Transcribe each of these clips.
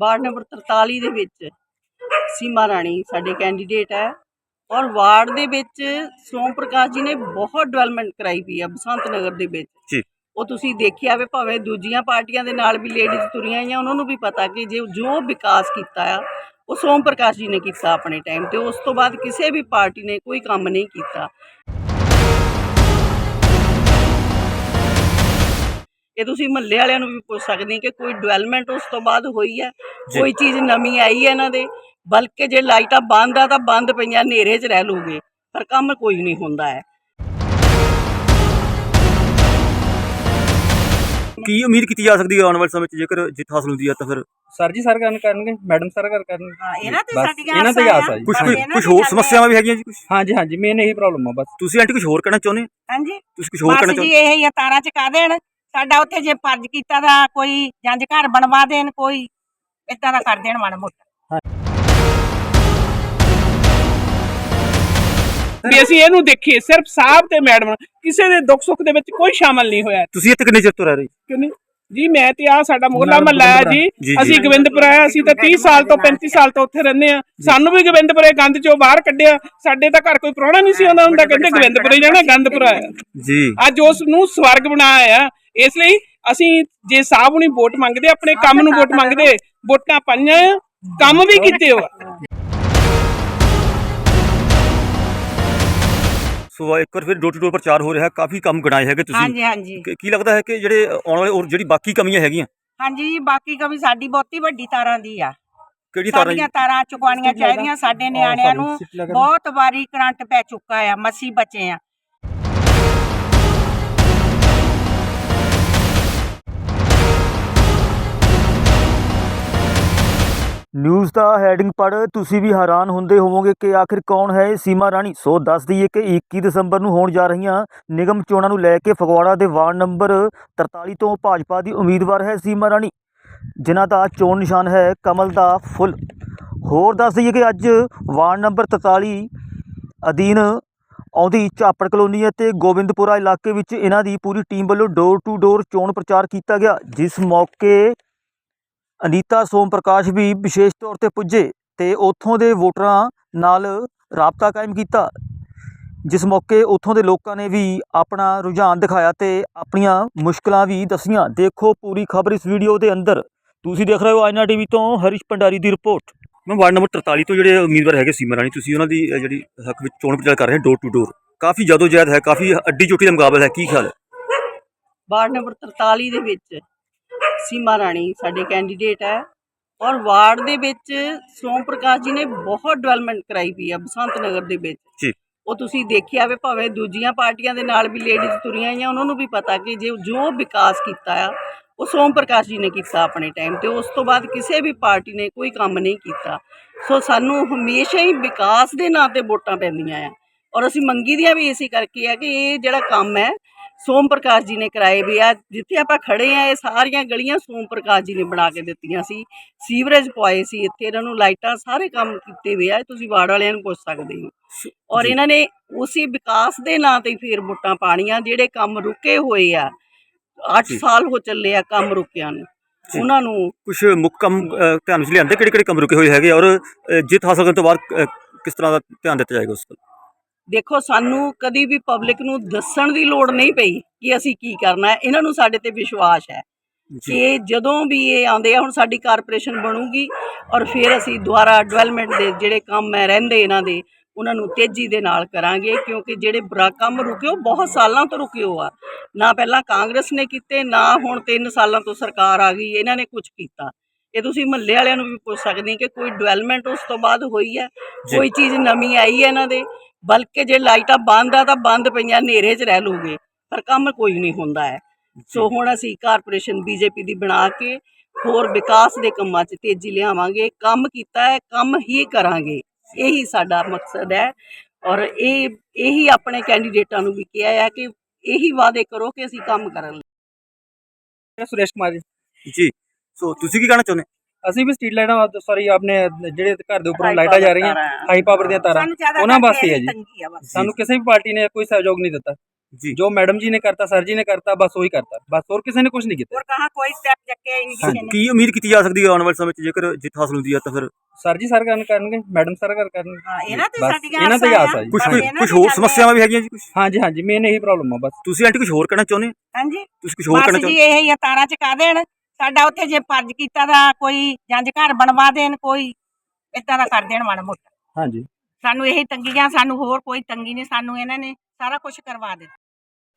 Ward number 43 ਦੇ ਵਿੱਚ ਸੀਮਾ ਰਾਣੀ ਸਾਡੇ ਕੈਂਡੀਡੇਟ ਹੈ ਔਰ ਵਾਰਡ ਦੇ ਵਿੱਚ ਸੋਮ ਪ੍ਰਕਾਸ਼ ਜੀ ਨੇ ਬਹੁਤ ਡਿਵੈਲਪਮੈਂਟ ਕਰਾਈ ਪਈ ਆ ਬਸੰਤ ਨਗਰ ਦੇ ਵਿੱਚ। ਜੀ। ਉਹ ਤੁਸੀਂ ਦੇਖਿਆ ਵੇ ਭਾਵੇਂ ਦੂਜੀਆਂ ਪਾਰਟੀਆਂ ਦੇ ਨਾਲ ਵੀ ਲੇਡੀਜ਼ ਤੁਰੀਆਂ ਆਈਆਂ ਉਹਨਾਂ ਨੂੰ ਵੀ ਪਤਾ ਕਿ ਜੇ ਜੋ ਵਿਕਾਸ ਕੀਤਾ ਆ ਉਹ ਸੋਮ ਪ੍ਰਕਾਸ਼ ਜੀ ਨੇ ਕੀਤਾ ਆਪਣੇ ਟਾਈਮ ਤੇ। ਉਸ ਤੋਂ ਬਾਅਦ ਕਿਸੇ ਵੀ ਪਾਰਟੀ ਨੇ ਕੋਈ ਕੰਮ ਨਹੀਂ ਕੀਤਾ। ਇਹ ਤੁਸੀਂ ਮਹੱਲੇ ਵਾਲਿਆਂ ਨੂੰ ਵੀ ਪੁੱਛ ਸਕਦੇ ਹੋ ਕਿ ਕੋਈ ਡਿਵੈਲਪਮੈਂਟ ਉਸ ਤੋਂ ਬਾਅਦ ਹੋਈ ਹੈ। ਕੋਈ ਚੀਜ਼ ਨਵੀਂ ਆਈ ਹੈ ਇਹਨਾਂ ਦੇ? ਬਲਕਿ ਜੇ ਲਾਈਟਾਂ ਬੰਦ ਆ ਤਾਂ ਬੰਦ ਪਈਆਂ ਹਨੇਰੇ 'ਚ ਰਹਿ ਲੂਗੇ ਪਰ ਕੰਮ ਕੋਈ ਨਹੀਂ ਹੁੰਦਾ ਹੈ। ਕੀ ਉਮੀਦ ਕੀਤੀ ਜਾ ਸਕਦੀ ਹੈ ਆਉਣ ਵਾਲੇ ਸਮੇਂ 'ਚ ਜੇਕਰ ਜਿੱਤ ਹਾਸਲ ਹੁੰਦੀ ਹੈ ਤਾਂ ਫਿਰ? ਸਰ ਜੀ ਸਰ ਗੱਲ ਕਰਨਗੇ ਮੈਡਮ ਸਰ ਗੱਲ ਕਰਨਗੇ। ਹਾਂ ਇਹਨਾਂ ਤੇ ਬਸ ਸਾਡੀਆਂ ਇਹਨਾਂ ਤੇ ਆਸਾਂ ਆਸ ਆ ਜੀ। ਕੁਝ ਕੁਝ ਹੋਰ ਸਮੱਸਿਆਵਾਂ ਵੀ ਹੈਗੀਆਂ ਜੀ ਕੁਝ ਹਾਂਜੀ ਹਾਂਜੀ ਮੇਨ ਇਹੀ ਪ੍ਰੋਬਲਮ ਆ ਬਸ। ਤੁਸੀਂ ਆਂਟੀ ਕੁਝ ਹੋਰ ਕਹਿਣਾ ਚਾਹੁੰਦੇ ਹੋ? ਹਾਂਜੀ। ਤੁਸੀਂ ਕੁਝ ਹੋਰ ਕਹਿਣਾ ਬਸ ਜੀ ਚਾਹੁੰਦੇ ਇਹ ਹੀ ਆ, ਤਾਰਾਂ ਚਕਾ ਦੇਣ? ਸਾਡਾ ਉੱਥੇ ਜੇ ਫਰਜ਼ ਕੀਤਾ ਤਾਂ ਕੋਈ ਜੰਜ ਘਰ ਬਣਵਾ ਦੇਣ ਕੋਈ ਇਦਾਂ ਦਾ ਕਰ ਦੇਣ ਮਾੜਾ ਮੋਟਾ। ਵੀ ਅਸੀਂ ਇਹਨੂੰ ਦੇਖੀਏ ਸਿਰਫ ਸਾਹਿਬ ਤੇ ਮੈਡਮ ਕਿਸੇ ਦੇ ਦੁੱਖ ਸੁੱਖ ਦੇ ਵਿੱਚ ਕੋਈ ਸ਼ਾਮਲ ਨਹੀਂ ਹੋਇਆ। ਤੁਸੀਂ ਇੱਥੇ ਕਿੰਨੇ ਚਿਰ ਤੋਂ ਰਹਿ ਰਹੇ ਕਿਉਂ ਨਹੀਂ? ਜੀ ਮੈਂ ਤੇ ਆ ਸਾਡਾ ਮੁਹੱਲਾ ਮਹੱਲਾ ਹੈ। ਜੀ। ਅਸੀਂ। ਗੋਬਿੰਦਪੁਰਾ ਆ ਅਸੀਂ ਤਾਂ 30 ਸਾਲ ਤੋਂ 35 ਸਾਲ ਤੋਂ ਉੱਥੇ ਰਹਿੰਦੇ ਆ ਸਾਨੂੰ ਵੀ ਗੋਬਿੰਦਪੁਰੇ ਗੰਦ ਚੋਂ ਬਾਹਰ ਕੱਢਿਆ। ਸਾਡੇ ਤਾਂ ਘਰ ਕੋਈ ਪ੍ਰਾਹੁਣਾ ਨਹੀਂ ਸੀ ਆਉਂਦਾ ਹੁੰਦਾ ਕਹਿੰਦੇ ਗੋਬਿੰਦਪੁਰੇ ਜਾਣਾ ਗੰਦਪੁਰਾ ਜੀ। ਅੱਜ ਉਸ ਨੂੰ ਸਵਰਗ ਬਣਾਇਆ। ਆ ਇਸ ਲਈ ਅਸੀਂ ਜੇ ਸਾਹਿਬ ਨੂੰ ਵੋਟ ਮੰਗਦੇ ਆਪਣੇ ਕੰਮ ਨੂੰ ਵੋਟ ਮੰਗਦੇ ਵੋਟਾਂ ਪਾਈਆਂ ਕੰਮ ਵੀ ਕੀਤੇ ਹੋ। ਸੋ ਇੱਕ ਵਾਰ ਫਿਰ ਡੋਰ ਟੂ ਡੋਰ ਪ੍ਰਚਾਰ ਹੋ ਰਿਹਾ ਹੈ ਕਾਫੀ ਕੰਮ ਗਣਾਏ ਹੈਗੇ ਤੁਸੀਂ। ਹਾਂਜੀ ਹਾਂਜੀ। ਕੀ- ਕੀ ਲੱਗਦਾ ਹੈ ਕਿ ਜਿਹੜੇ ਆਉਣ ਵਾਲੇ ਔਰ ਜਿਹੜੀ ਬਾਕੀ ਕਮੀਆਂ ਹੈਗੀਆਂ? ਹਾਂਜੀ ਬਾਕੀ ਕਮੀ ਸਾਡੀ ਬਹੁਤੀ ਵੱਡੀ ਤਾਰਾਂ ਦੀ ਆ। ਕਿਹੜੀ ਤਰ੍ਹਾਂ ਸਾਡੀਆਂ ਤਾਰਾਂ ਚੁਕਵਾਉਣੀਆਂ ਚਾਹੀਦੀਆਂ ਸਾਡੇ ਨਿਆਣਿਆਂ ਨੂੰ ਬਹੁਤ ਵਾਰੀ ਕਰੰਟ ਪੈ ਚੁੱਕਾ ਆ ਮਸੀ ਬਚੇ ਆ। ਨਿਊਜ਼ ਦਾ ਹੈਡਿੰਗ ਪੜ ਤੁਸੀਂ ਵੀ ਹੈਰਾਨ ਹੁੰਦੇ ਹੋਵੋਗੇ ਕਿ ਆਖਿਰ ਕੌਣ ਹੈ ਸੀਮਾ ਰਾਣੀ? ਸੋ ਦੱਸ ਦਈਏ ਕਿ 21 ਦਸੰਬਰ ਨੂੰ ਹੋਣ ਜਾ ਰਹੀਆਂ ਨਿਗਮ ਚੋਣਾਂ ਨੂੰ ਲੈ ਕੇ ਫਗਵਾੜਾ ਦੇ ਵਾਰਡ ਨੰਬਰ 43 ਤੋਂ ਭਾਜਪਾ ਦੀ ਉਮੀਦਵਾਰ ਹੈ ਸੀਮਾ ਰਾਣੀ। ਜਿਨ੍ਹਾਂ ਦਾ ਚੋਣ ਨਿਸ਼ਾਨ ਹੈ ਕਮਲ ਦਾ ਫੁੱਲ। ਹੋਰ ਦੱਸ ਦਈਏ ਕਿ ਅੱਜ ਵਾਰਡ ਨੰਬਰ 43 ਅਧੀਨ ਆਉਂਦੀ ਝਾਪੜ ਕਲੋਨੀ ਅਤੇ ਗੋਬਿੰਦਪੁਰਾ ਇਲਾਕੇ ਵਿੱਚ ਇਹਨਾਂ ਦੀ ਪੂਰੀ ਟੀਮ ਵੱਲੋਂ ਡੋਰ ਟੂ ਡੋਰ ਚੋਣ ਪ੍ਰਚਾਰ ਕੀਤਾ ਗਿਆ, ਜਿਸ ਮੌਕੇ ਅਨੀਤਾ ਸੋਮ ਪ੍ਰਕਾਸ਼ ਵੀ ਵਿਸ਼ੇਸ਼ ਤੌਰ ਤੇ ਪੁੱਜੇ ਤੇ ਉੱਥੋਂ ਦੇ ਵੋਟਰਾਂ ਨਾਲ ਰਾਬਤਾ ਕਾਇਮ ਕੀਤਾ ਜਿਸ ਮੌਕੇ ਉੱਥੋਂ ਦੇ ਲੋਕਾਂ ਨੇ ਵੀ ਆਪਣਾ ਰੁਝਾਨ ਦਿਖਾਇਆ ਤੇ ਆਪਣੀਆਂ ਮੁਸ਼ਕਲਾਂ ਵੀ ਦੱਸੀਆਂ। ਦੇਖੋ ਪੂਰੀ ਖਬਰ ਇਸ ਵੀਡੀਓ ਦੇ ਅੰਦਰ। ਤੁਸੀਂ ਦੇਖ ਰਹੇ ਹੋ ਆਇਨਾ ਟੀਵੀ ਤੋਂ ਹਰੀਸ਼ ਭੰਡਾਰੀ ਦੀ ਰਿਪੋਰਟ। ਮੈਂ ਵਾਰਡ ਨੰਬਰ 43 ਤੋਂ ਜਿਹੜੇ ਉਮੀਦਵਾਰ ਹੈਗੇ ਸੀਮਾ ਰਾਣੀ ਤੁਸੀਂ ਉਹਨਾਂ ਦੀ ਜਿਹੜੀ ਹੱਕ ਵਿੱਚ ਚੋਣ ਪ੍ਰਚਾਰ ਕਰ ਰਹੇ ਡੋਰ ਟੂ ਡੋਰ ਕਾਫੀ ਜਦੋਜਹਿਦ ਹੈ ਕਾਫੀ ਅੱਡੀ ਚੋਟੀ ਦਾ ਮੁਕਾਬਲਾ ਹੈ ਕੀ ਖਿਆਲ ਹੈ? ਵਾਰਡ ਨੰਬਰ 43 ਦੇ ਵਿੱਚ ਸੀਮਾ ਰਾਣੀ ਸਾਡੇ ਕੈਂਡੀਡੇਟ ਹੈ। ਔਰ ਵਾਰਡ ਦੇ ਵਿੱਚ ਸੋਮ ਪ੍ਰਕਾਸ਼ ਜੀ ਨੇ ਬਹੁਤ ਡਿਵੈਲਪਮੈਂਟ ਕਰਾਈ ਪਈ ਆ ਬਸੰਤ ਨਗਰ ਦੇ ਵਿੱਚ। ਜੀ। ਉਹ ਤੁਸੀਂ ਦੇਖਿਆ ਵੇ ਭਾਵੇਂ ਦੂਜੀਆਂ ਪਾਰਟੀਆਂ ਦੇ ਨਾਲ ਵੀ ਲੇਡੀਜ਼ ਤੁਰੀਆਂ ਆਈਆਂ ਉਹਨਾਂ ਨੂੰ ਵੀ ਪਤਾ ਕਿ ਜੇ ਜੋ ਵਿਕਾਸ ਕੀਤਾ ਆ ਉਹ ਸੋਮ ਪ੍ਰਕਾਸ਼ ਜੀ ਨੇ ਕੀਤਾ ਆਪਣੇ ਟਾਈਮ ਤੇ। ਉਸ ਤੋਂ ਬਾਅਦ ਕਿਸੇ ਵੀ ਪਾਰਟੀ ਨੇ ਕੋਈ ਕੰਮ ਨਹੀਂ ਕੀਤਾ। ਸੋ ਸਾਨੂੰ ਹਮੇਸ਼ਾ ਹੀ ਵਿਕਾਸ ਦੇ ਨਾਂ ਤੇ ਵੋਟਾਂ ਪੈਂਦੀਆਂ ਆ। ਔਰ ਅਸੀਂ ਮੰਗੀ ਦੀਆਂ ਵੀ ਇਸੇ ਕਰਕੇ ਆ ਕਿ ਇਹ ਜਿਹੜਾ ਕੰਮ ਹੈ ਸੋਮ ਪ੍ਰਕਾਸ਼ ਜੀ ਨੇ ਕਰਾਏ ਵੀ ਆ। ਜਿੱਥੇ ਆਪਾਂ ਖੜੇ ਆ ਇਹ ਸਾਰੀਆਂ ਗਲੀਆਂ ਸੋਮ ਪ੍ਰਕਾਸ਼ ਜੀ ਨੇ ਬਣਾ ਕੇ ਦਿੱਤੀਆਂ ਸੀ। ਸੀਵਰੇਜ ਪਵਾਏ ਸੀ ਇੱਥੇ। ਇਹਨਾਂ ਨੂੰ ਲਾਈਟਾਂ ਸਾਰੇ ਕੰਮ ਕੀਤੇ ਹੋਏ ਆ। ਤੁਸੀਂ ਵਾਰਡ ਵਾਲਿਆਂ ਨੂੰ ਪੁੱਛ ਸਕਦੇ ਹੋ। ਔਰ। ਇਹਨਾਂ ਨੇ ਉਸੇ ਵਿਕਾਸ ਦੇ ਨਾਂ ਤੇ ਫੇਰ ਵੋਟਾਂ ਪਾਣੀਆਂ ਜਿਹੜੇ ਕੰਮ ਰੁਕੇ ਹੋਏ ਆ। 8 ਜੀ। ਸਾਲ ਹੋ ਚੱਲੇ ਆ ਕੰਮ ਰੁਕਿਆਂ ਨੂੰ। ਉਹਨਾਂ ਨੂੰ ਕੁਝ ਮੁੱਖ ਕੰਮ ਧਿਆਨ ਵਿੱਚ ਲਿਆਂਦੇ ਕਿਹੜੇ ਕਿਹੜੇ ਕੰਮ ਰੁਕੇ ਹੋਏ ਹੈਗੇ? ਔਰ ਜਿੱਤ ਹਾਸਲ ਕਰਨ ਤੋਂ ਬਾਅਦ ਕਿਸ ਤਰ੍ਹਾਂ ਦਾ ਧਿਆਨ ਦਿੱਤਾ ਜਾਏਗਾ ਉਸ ਵੱਲ? ਦੇਖੋ ਸਾਨੂੰ ਕਦੀ ਵੀ ਪਬਲਿਕ ਨੂੰ ਦੱਸਣ ਦੀ ਲੋੜ ਨਹੀਂ ਪਈ ਕਿ ਅਸੀਂ ਕੀ ਕਰਨਾ ਹੈ। ਇਹਨਾਂ ਨੂੰ ਸਾਡੇ ਤੇ ਵਿਸ਼ਵਾਸ ਹੈ ਕਿ ਜਦੋਂ ਵੀ ਇਹ ਆਉਂਦੇ ਆ ਹੁਣ ਸਾਡੀ ਕਾਰਪੋਰੇਸ਼ਨ ਬਣੂਗੀ ਔਰ ਫਿਰ ਅਸੀਂ ਦੁਬਾਰਾ ਡਿਵੈਲਪਮੈਂਟ ਦੇ ਜਿਹੜੇ ਕੰਮ ਹੈ ਰਹਿੰਦੇ ਇਹਨਾਂ ਦੇ ਉਹਨਾਂ ਨੂੰ ਤੇਜ਼ੀ ਦੇ ਨਾਲ ਕਰਾਂਗੇ ਕਿਉਂਕਿ ਜਿਹੜੇ ਬੁਰਾ ਕੰਮ ਰੁਕੇ ਉਹ ਬਹੁਤ ਸਾਲਾਂ ਤੋਂ ਰੁਕੇ ਹੋ ਆ। ਨਾ ਪਹਿਲਾਂ ਕਾਂਗਰਸ ਨੇ ਕੀਤੇ ਨਾ ਹੁਣ 3 ਸਾਲਾਂ ਤੋਂ ਸਰਕਾਰ ਆ ਗਈ ਇਹਨਾਂ ਨੇ ਕੁਝ ਕੀਤਾ। ਇਹ ਤੁਸੀਂ ਮਹੱਲੇ ਵਾਲਿਆਂ ਨੂੰ ਵੀ ਪੁੱਛ ਸਕਦੇ ਹੋ ਕਿ ਕੋਈ ਡਿਵੈਲਪਮੈਂਟ ਉਸ ਤੋਂ ਬਾਅਦ ਹੋਈ ਹੈ। ਕੋਈ ਚੀਜ਼ ਨਵੀਂ ਆਈ ਹੈ ਇਹਨਾਂ ਦੇ? ਬਲਕਿ ਜੇ ਲਾਈਟਾਂ ਬੰਦ ਆ ਤਾਂ ਬੰਦ ਪਈਆਂ ਹਨੇਰੇ 'ਚ ਰਹਿ ਲੂਗੇ। ਪਰ ਕੰਮ ਕੋਈ ਨਹੀਂ ਹੁੰਦਾ ਹੈ। ਸੋ ਹੁਣ ਅਸੀਂ ਕਾਰਪੋਰੇਸ਼ਨ ਬੀਜੇਪੀ ਦੀ ਬਣਾ ਕੇ ਹੋਰ ਵਿਕਾਸ ਦੇ ਕੰਮਾਂ 'ਚ ਤੇਜ਼ੀ ਲਿਆਵਾਂਗੇ। ਕੰਮ ਕੀਤਾ ਹੈ ਕੰਮ ਹੀ ਕਰਾਂਗੇ। ਇਹੀ ਸਾਡਾ ਮਕਸਦ ਹੈ। ਔਰ ਇਹ ਇਹੀ ਆਪਣੇ ਕੈਂਡੀਡੇਟਾਂ ਨੂੰ ਵੀ ਕਿਹਾ ਹੈ ਕਿ ਇਹੀ ਵਾਅਦੇ ਕਰੋ ਕਿ ਅਸੀਂ ਕੰਮ ਕਰਾਂਗੇ ਸੁਰੇਸ਼ ਕੁਮਾਰ ਜੀ। ਜੀ। ਸੋ ਤੁਸੀਂ ਕੀ ਕਹਿਣਾ ਚਾਹੁੰਦੇ? ਅਸੀਂ ਵੀ ਸਟਰੀਟ ਲਾਈਟਾਂ ਸੌਰੀ ਆਪਣੇ ਜਿਹੜੇ ਘਰ ਦੇ ਉੱਪਰੋਂ ਲਾਈਟਾਂ ਜਾ ਰਹੀਆਂ। ਹਾਈ ਪਾਵਰ ਦੀਆਂ ਤਾਰਾਂ। ਉਹਨਾਂ ਵਾਸਤੇ ਹੈ ਜੀ। ਸਾਨੂੰ ਕਿਸੇ ਵੀ ਪਾਰਟੀ ਨੇ ਕੋਈ ਸਹਿਯੋਗ ਨਹੀਂ ਦਿੱਤਾ। ਜੀ। ਜੋ ਮੈਡਮ ਜੀ ਨੇ ਕਰਤਾ ਸਰ ਜੀ ਨੇ ਕਰਤਾ ਬਸ ਉਹੀ ਕਰਤਾ। ਬਸ ਹੋਰ ਕਿਸੇ ਨੇ ਕੁਝ ਨਹੀਂ ਕੀਤਾ। ਹੋਰ ਕਹਾ ਕੋਈ ਸਟੈਪ ਚੱਕਿਆ ਹੀ ਨਹੀਂ ਕਿਸੇ ਨੇ। ਕੀ ਉਮੀਦ ਕੀਤੀ ਜਾ ਸਕਦੀ ਹੈ ਆਉਣ ਵਾਲੇ ਸਮੇਂ 'ਚ ਜੇਕਰ ਜਿੱਤ ਹਾਸਲ ਹੁੰਦੀ ਹੈ ਤਾਂ ਫਿਰ? ਸਰ ਜੀ ਸਰ ਕਰਨ ਕਰਨਗੇ ਮੈਡਮ ਸਰ ਕਰ ਕਰਨਗੇ। ਹਾਂ ਇਹਨਾਂ ਤੇ ਬਸ ਸਾਡੀਆਂ ਇਹਨਾਂ ਤੇ ਆਸਾਂ ਆਸ ਆ ਜੀ। ਕੁਝ ਬਸ ਕੁਝ ਹੋਰ ਸਮੱਸਿਆਵਾਂ ਵੀ ਹੈਗੀਆਂ ਜੀ ਕੁਝ ਹਾਂਜੀ ਹਾਂਜੀ ਮੇਨ ਇਹੀ ਪ੍ਰੋਬਲਮ ਆ ਬਸ। ਤੁਸੀਂ ਆਂਟੀ ਕੁਝ ਹੋਰ ਕਹਿਣਾ ਚਾਹੁੰਦੇ ਹੋ? ਹਾਂਜੀ। ਤੁਸੀਂ ਕੁਝ ਹੋਰ ਕਹਿਣਾ ਬਸ ਜੀ ਚਾਹੁੰਦੇ ਇਹ ਹੀ ਆ, ਤਾਰਾਂ ਚਕਾ ਦੇਣ। ਸਾਡਾ ਉੱਥੇ ਜੇ ਫਰਜ਼ ਕੀਤਾ ਦਾ ਕੋਈ ਜੰਜ ਘਰ ਬਣਵਾ ਦੇਣ ਕੋਈ ਇਦਾਂ ਦਾ ਕਰ ਦੇਣ ਮਾੜਾ ਮੋਟਾ। ਹਾਂਜੀ। ਸਾਨੂੰ ਇਹੀ ਤੰਗੀਆਂ ਸਾਨੂੰ ਹੋਰ ਕੋਈ ਤੰਗੀ ਨਹੀਂ ਸਾਨੂੰ ਇਹਨਾਂ ਨੇ ਸਾਰਾ ਕੁਝ ਕਰਵਾ ਦਿੱਤਾ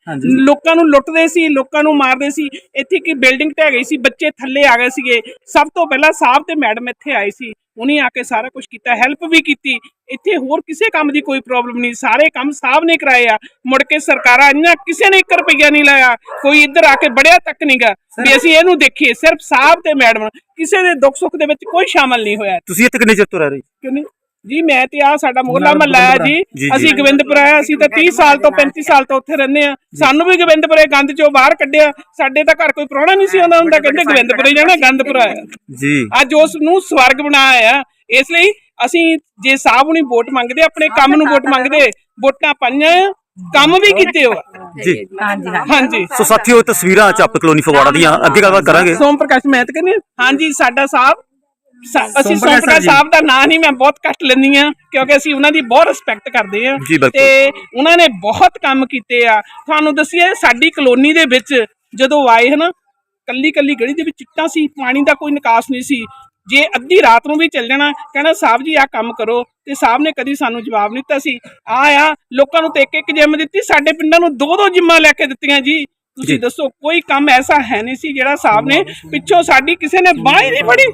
ਲੋਕਾਂ ਨੂੰ ਲੁੱਟਦੇ ਸੀ ਲੋਕਾਂ ਨੂੰ ਮਾਰਦੇ ਸੀ। ਇੱਥੇ ਕੀ ਬਿਲਡਿੰਗ ਢਹਿ ਗਈ ਸੀ ਬੱਚੇ ਥੱਲੇ ਆ ਗਏ ਸੀਗੇ। ਸਭ ਤੋਂ ਪਹਿਲਾਂ ਸਾਹਿਬ ਤੇ ਮੈਡਮ ਇੱਥੇ ਆਏ ਸੀ। ਉਹਨੇ ਆ ਕੇ ਸਾਰਾ ਕੁਝ ਕੀਤਾ ਹੈਲਪ ਵੀ ਕੀਤੀ। ਇੱਥੇ ਹੋਰ ਕਿਸੇ ਕੰਮ ਦੀ ਕੋਈ ਪ੍ਰੋਬਲਮ ਨਹੀਂ। ਸਾਰੇ ਕੰਮ ਸਾਹਿਬ ਨੇ ਕਰਾਏ ਆ। ਮੁੜ ਕੇ ਸਰਕਾਰਾਂ ਇੰਨਾ ਕਿਸੇ ਨੇ 1 ਰੁਪਈਆ ਨਹੀਂ ਲਾਇਆ। ਕੋਈ ਇੱਧਰ ਆ ਕੇ ਬੜਿਆ ਤੱਕ ਨਹੀਂਗਾ ਵੀ ਅਸੀਂ ਇਹਨੂੰ ਦੇਖੀਏ ਸਿਰਫ ਸਾਹਿਬ ਤੇ ਮੈਡਮ ਕਿਸੇ ਦੇ ਦੁੱਖ ਸੁੱਖ ਦੇ ਵਿੱਚ ਕੋਈ ਸ਼ਾਮਲ ਨਹੀਂ ਹੋਇਆ। ਤੁਸੀਂ ਇੱਥੇ ਕਿੰਨੇ ਚਿਰ ਤੋਂ ਰਹਿ ਰਹੇ ਕਿਉਂ ਨਹੀਂ ਜੀ ਮੈਂ ਤੇ ਆ ਸਾਡਾ ਮੁਹੱਲਾ ਮਹੱਲਾ ਹੈ। ਜੀ। ਅਸੀਂ ਆ ਅਸੀਂ ਤਾਂ 30 ਸਾਲ ਤੋਂ 35 ਸਾਲ ਤੋਂ ਉੱਥੇ ਰਹਿੰਦੇ ਆ ਸਾਨੂੰ ਵੀ ਗੋਬਿੰਦਪੁਰੇ ਗੰਦ ਚੋਂ ਬਾਹਰ ਕੱਢਿਆ। ਸਾਡੇ ਤਾਂ ਘਰ ਕੋਈ ਪ੍ਰਾਹੁਣਾ ਨਹੀਂ ਸੀ ਆਉਂਦਾ ਹੁੰਦਾ। ਕਹਿੰਦੇ ਗੋਬਿੰਦਪੁਰੇ ਜਾਣਾ ਗੰਦਪੁਰਾ ਆ ਜੀ। ਅੱਜ ਉਸ ਨੂੰ ਸਵਰਗ ਬਣਾਇਆ ਆ। ਇਸ ਲਈ ਅਸੀਂ ਜੇ ਸਾਹਿਬ ਨੂੰ ਵੋਟ ਮੰਗਦੇ ਆਪਣੇ ਕੰਮ ਨੂੰ ਵੋਟ ਮੰਗਦੇ ਵੋਟਾਂ ਪਾਈਆਂ ਆ, ਕੰਮ ਵੀ ਕੀਤੇ ਹੋ। ਜੀ। ਹਾਂਜੀ ਹਾਂਜੀ। ਸੋ ਸਾਥੀਓ ਤਸਵੀਰਾਂ ਚੱਪ ਕਲੋਨੀ ਫਗਵਾੜਾ ਦੀਆਂ ਅੱਗੇ ਗੱਲਬਾਤ ਕਰਾਂਗੇ। ਸੋਮ ਪ੍ਰਕਾਸ਼ ਮਹਿਤ ਕਹਿੰਦੇ ਹਾਂਜੀ ਸਾਡਾ ਸਾਹਿਬ ਸਾ- ਅਸੀਂ ਸੋਮ ਸੋਮ ਪ੍ਰਕਾਸ਼ ਪ੍ਰਕਾਸ਼ ਜੀ। ਸਾਹਿਬ ਦਾ ਨਾਂ ਨਹੀਂ ਮੈਂ ਬਹੁਤ ਘੱਟ ਲੈਂਦੀ ਆ ਕਿਉਂਕਿ ਅਸੀਂ ਉਹਨਾਂ ਦੀ ਬਹੁਤ ਰਿਸਪੈਕਟ ਕਰਦੇ ਆ ਜੀ, ਬਿਲਕੁਲ। ਉਹਨਾਂ ਨੇ ਬਹੁਤ ਕੰਮ ਕੀਤੇ ਆ। ਤੁਹਾਨੂੰ ਦੱਸੀਏ ਸਾਡੀ ਕਲੋਨੀ ਦੇ ਵਿੱਚ ਜਦੋਂ ਆਏ ਹਨ ਕੱਲੀ ਕੱਲੀ ਗਲੀ ਦੇ ਵਿੱਚ ਚਿੱਟਾਂ ਸੀ ਪਾਣੀ ਦਾ ਕੋਈ ਨਿਕਾਸ ਨਹੀਂ ਸੀ। ਜੇ ਅੱਧੀ ਰਾਤ ਨੂੰ ਵੀ ਚੱਲ ਜਾਣਾ ਕਹਿਣਾ ਸਾਹਿਬ ਜੀ ਆ ਕੰਮ ਕਰੋ। ਤੇ ਸਾਹਿਬ ਨੇ ਕਦੀ ਸਾਨੂੰ ਜਵਾਬ ਨਹੀਂ ਦਿੱਤਾ ਸੀ। ਆ ਆ ਲੋਕਾਂ ਨੂੰ ਤੇ ਇੱਕ ਇੱਕ ਜਿੰਮ ਦਿੱਤੀ ਸਾਡੇ ਪਿੰਡਾਂ ਨੂੰ ਦੋ ਦੋ ਜਿੰਮਾਂ ਲੈ ਕੇ ਦਿੱਤੀਆਂ ਜੀ। ਜੀ। ਤੁਸੀਂ ਦੱਸੋ ਕੋਈ ਕੰਮ ਐਸਾ ਹੈ ਨਹੀਂ ਸੀ ਜਿਹੜਾ ਸਾਹਿਬ ਨੇ ਪਿੱਛੋਂ ਸਾਡੀ ਕਿਸੇ ਨੇ ਬਾਂਹ ਹੀ ਨਹੀਂ ਫੜੀ।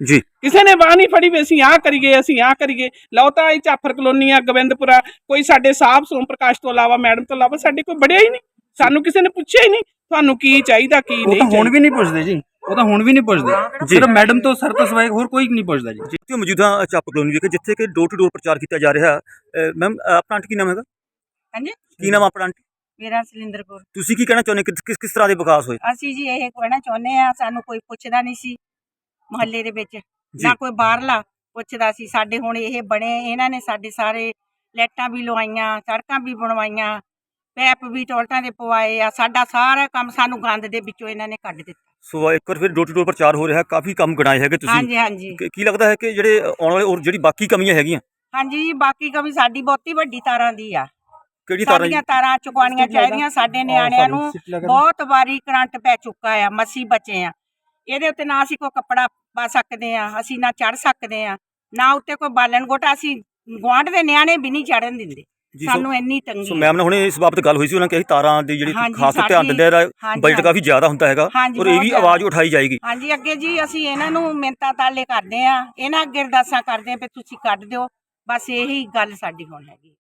ਜੀ। ਕਿਸੇ ਨੇ ਬਾਹ ਨਹੀਂ ਫੜੀ ਵੀ ਅਸੀਂ ਆਹ ਕਰੀਏ ਅਸੀਂ ਆਹ ਕਰੀਏ। ਲਓ ਤਾਂ ਇਹ ਚਾਫਰ ਕਲੋਨੀ ਆ ਗੋਬਿੰਦਪੁਰਾ। ਕੋਈ ਸਾਡੇ ਸਾਹਿਬ ਸੋਮ ਪ੍ਰਕਾਸ਼ ਤੋਂ ਇਲਾਵਾ ਮੈਡਮ ਤੋਂ ਇਲਾਵਾ ਸਾਡੇ ਕੋਈ ਬੜਿਆ ਹੀ ਨਹੀਂ। ਸਾਨੂੰ ਕਿਸੇ ਨੇ ਪੁੱਛਿਆ ਹੀ ਨਹੀਂ ਤੁਹਾਨੂੰ ਕੀ ਚਾਹੀਦਾ ਕੀ ਉਹ ਨਹੀਂ ਤਾਂ ਹੁਣ ਚਾਹੀਦਾ। ਵੀ ਨਹੀਂ ਪੁੱਛਦੇ ਜੀ। ਉਹ ਤਾਂ ਹੁਣ ਵੀ ਨਹੀਂ ਪੁੱਛਦੇ। ਸਿਰਫ ਮੈਡਮ ਤੋਂ ਸਰ ਤੋਂ ਸਿਵਾਏ ਹੋਰ ਕੋਈ ਨਹੀਂ ਪੁੱਛਦਾ ਜੀ। ਜਿੱਥੇ ਮੌਜੂਦਾ ਚੱਪ ਕਲੋਨੀ ਵਿਖੇ ਜਿੱਥੇ ਕਿ ਡੋਰ ਟੂ ਡੋਰ ਪ੍ਰਚਾਰ ਕੀਤਾ ਜਾ ਰਿਹਾ। ਹੈ ਮੈਮ ਆਪਣਾ ਆਂਟੀ ਕੀ ਨਾਮ ਹੈਗਾ? ਹਾਂਜੀ? ਕੀ ਨਾਮ ਆਪਣਾ ਆਂਟੀ ਮੇਰਾ ਸਿਲਿੰਦਰ ਕੌਰ ਤੁਸੀਂ ਕੀ ਕਹਿਣਾ ਚਾਹੁੰਦੇ ਕਿ- ਕਿਸ ਕਿਸ ਤਰ੍ਹਾਂ ਦੇ ਵਿਕਾਸ ਹੋਏ? ਅਸੀਂ ਜੀ ਇਹ ਕਹਿਣਾ ਚਾਹੁੰਦੇ ਆ ਸਾਨੂੰ ਕੋਈ ਪੁੱਛਦਾ ਨਹੀਂ ਸੀ। ਮੁਹੱਲੇ ਦੇ ਵਿੱਚ। ਨਾ ਕੋਈ ਬਾਹਰਲਾ ਪੁੱਛਦਾ ਸੀ ਸਾਡੇ ਹੁਣ ਇਹ ਬਣੇ ਇਹਨਾਂ ਨੇ ਸਾਡੇ ਸਾਰੇ ਲਾਈਟਾਂ ਵੀ ਲਵਾਈਆਂ ਸੜਕਾਂ ਵੀ ਬਣਵਾਈਆਂ ਪੈਪ ਵੀ ਟੋਲਟਾਂ ਦੇ ਪਵਾਏ ਆ ਸਾਡਾ ਸਾਰਾ ਕੰਮ ਸਾਨੂੰ ਗੰਦ ਦੇ ਵਿੱਚੋਂ ਇਹਨਾਂ ਨੇ ਕੱਢ ਦਿੱਤਾ। ਸੋ ਇੱਕ ਵਾਰ ਫਿਰ ਡੋਰ ਟੂ ਡੋਰ ਪ੍ਰਚਾਰ ਹੋ ਰਿਹਾ ਕਾਫੀ ਕੰਮ ਗਣਾਏ ਹੈਗੇ ਤੁਸੀਂ। ਹਾਂਜੀ ਹਾਂਜੀ। ਕੀ- ਲੱਗਦਾ ਹੈ ਕਿ ਜਿਹੜੇ ਆਉਣ ਵਾਲੇ ਔਰ ਜਿਹੜੀ ਬਾਕੀ ਕਮੀਆਂ ਹੈਗੀਆਂ? ਹਾਂਜੀ ਬਾਕੀ ਕਮੀ ਸਾਡੀ ਬਹੁਤੀ ਵੱਡੀ ਤਾਰਾਂ ਦੀ ਆ। ਕਿਹੜੀ ਤਾਰਾਂ ਸਾਡੀਆਂ ਤਾਰਾਂ ਚੁਕਵਾਉਣੀਆਂ ਚਾਹੀਦੀਆਂ ਸਾਡੇ ਨਿਆਣਿਆਂ ਨੂੰ ਬਹੁਤ ਵਾਰੀ ਕਰੰਟ ਪੈ ਚੁੱਕਾ ਆ ਮਸੀ ਬਚੇ ਆ। ਇਹਦੇ ਉੱਤੇ ਨਾ ਅਸੀਂ ਕੋਈ ਕੱਪੜਾ ਪਾ ਸਕਦੇ ਆ ਅਸੀਂ ਨਾ ਚੜ ਸਕਦੇ ਆ ਨਾ ਉੱਤੇ ਕੋਈ ਬਾਲਣ ਗੋਟਾ ਅਸੀਂ ਗੁਆਂਢ ਦੇ ਨਿਆਣੇ ਵੀ ਨਹੀਂ ਚੜਨ ਦਿੰਦੇ ਜੀ ਸੋ ਸਾਨੂੰ ਇੰਨੀ ਸੋ ਤੰਗੀ ਮੈਮ ਨਾਲ ਹੁਣੇ ਇਸ ਬਾਬਤ ਗੱਲ ਹੋਈ ਸੀ ਉਹਨਾਂ ਕਿਹਾ ਸੀ ਤਾਰਾਂ ਦੀ ਜਿਹੜੀ ਹਾਂਜੀ, ਖਾਸ ਧਿਆਨ ਸਾਡੀ- ਦਿੰਦੇ ਆ ਹਾਂਜੀ, ਬਜਟ ਹਾਂਜੀ। ਕਾਫੀ ਜ਼ਿਆਦਾ ਹੁੰਦਾ ਹੈਗਾ ਹਾਂਜੀ, ਔਰ ਇਹ ਬਹੁਤ ਵੀ ਜ਼ਿਆਦਾ। ਆਵਾਜ਼ ਉਠਾਈ ਜਾਏਗੀ ਹਾਂਜੀ ਅੱਗੇ ਜੀ ਅਸੀਂ ਇਹਨਾਂ ਨੂੰ ਮਿੰਤਾ ਤਾਲੇ ਕਰਦੇ ਆ ਇਹਨਾਂ ਅੱਗੇ ਅਰਦਾਸਾਂ ਕਰਦੇ ਆ ਵੀ ਤੁਸੀਂ ਕੱਢ ਦਿਓ ਬਸ ਇਹੀ ਗੱਲ ਸਾਡੀ ਹੁਣ ਹੈਗੀ